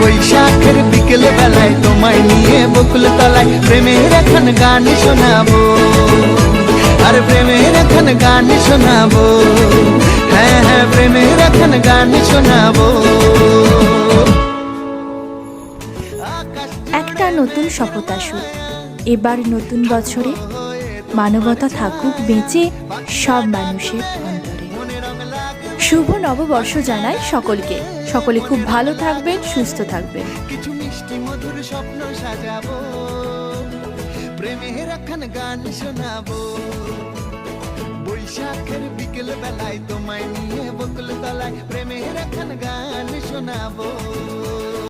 বৈশাখের বিকেল বেলায় তোমায় নিয়ে বকুল তলায় প্রেমের এখন গান শোনাবো। আর প্রেমের এখন গান শোনাবো। হ্যাঁ হ্যাঁ প্রেমের এখন গান শোনাবো। একটা নতুন শপথ আসুক। এবার নতুন বছরে মানবতা থাকুক বেঁচে সব মানুষের। শুভ নববর্ষ জানায় সকলকে। সকলে খুব ভালো থাকবেন, সুস্থ থাকবেন। কিছু মিষ্টি মধুর স্বপ্ন সাজাবো। প্রেমের এখন গান শোনাবো। বৈশাখের বিকেল বেলায় তোমায় নিয়ে বকুল তলায় প্রেমের এখন গান শোনাবো।